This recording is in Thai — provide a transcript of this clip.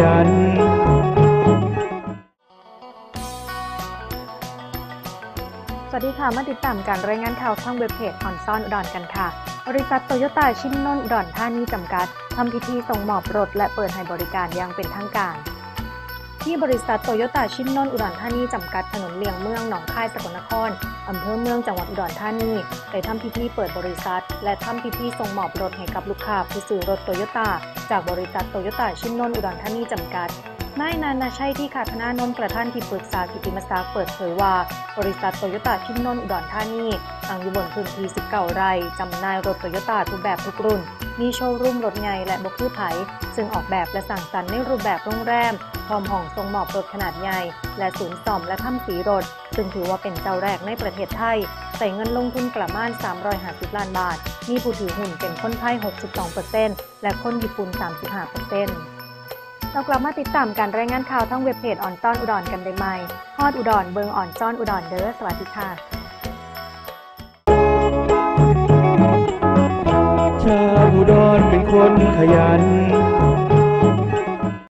ยัน สวัสดีค่ะ มาติดตามการรายงานข่าวทางเว็บเพจออนซ่อนอุดรกันค่ะ บริษัทโตโยต้าชินนนท์อุดรธานีจำกัดทำพิธีส่งมอบรถและเปิดให้บริการอย่างเป็นทางการ ที่บริษัทโตโยต้าชินนน์อุดรธานีจำกัดถนนเลียงเมืองหนองคายสกลนครอำเภอเมืองจังหวัดอุดรธานีได้ทำพิธีเปิดบริษัท และทำพิธีส่งมอบรถให้กับลูกค้าผู้ซื้อรถโตโยต้าจากบริษัทโตโยต้าชินนน์อุดรธานีจำกัด นายนานาชัยที่ขาธนานนท์ประธานที่ปรึกษากิติมศักดิ์เปิดเผยว่า บริษัทโตโยต้าชินนนท์อุดรธานีตั้งอยู่บนพื้นที่ 19 ไร่จำหน่ายรถโตโยต้าทุกแบบทุกรุ่น มีโชว์รูมรถใหญ่และบกคือไผ ซึ่งออกแบบและสั่งสรรค์ในรูปแบบโรงแรม พร้อมห้องทรงหมอบรถขนาดใหญ่ และศูนย์ซ่อมและทำสีรถ ซึ่งถือว่าเป็นเจ้าแรกในประเทศไทยใส่เงินลงทุนประมาณ 350 ล้านบาท มีผู้ถือหุ้นเป็นคนไทย 62%และคนญี่ปุ่น 35% เรากลับมาติดตามการรายงานข่าวทั้งเว็บเพจอ่อนต้อนอุดรกันได้ไหมฮอดอุดรเบิงอ่อนจ้อนอุดรเด้อสวัสดีค่ะชาวอุดรเป็นคนขยัน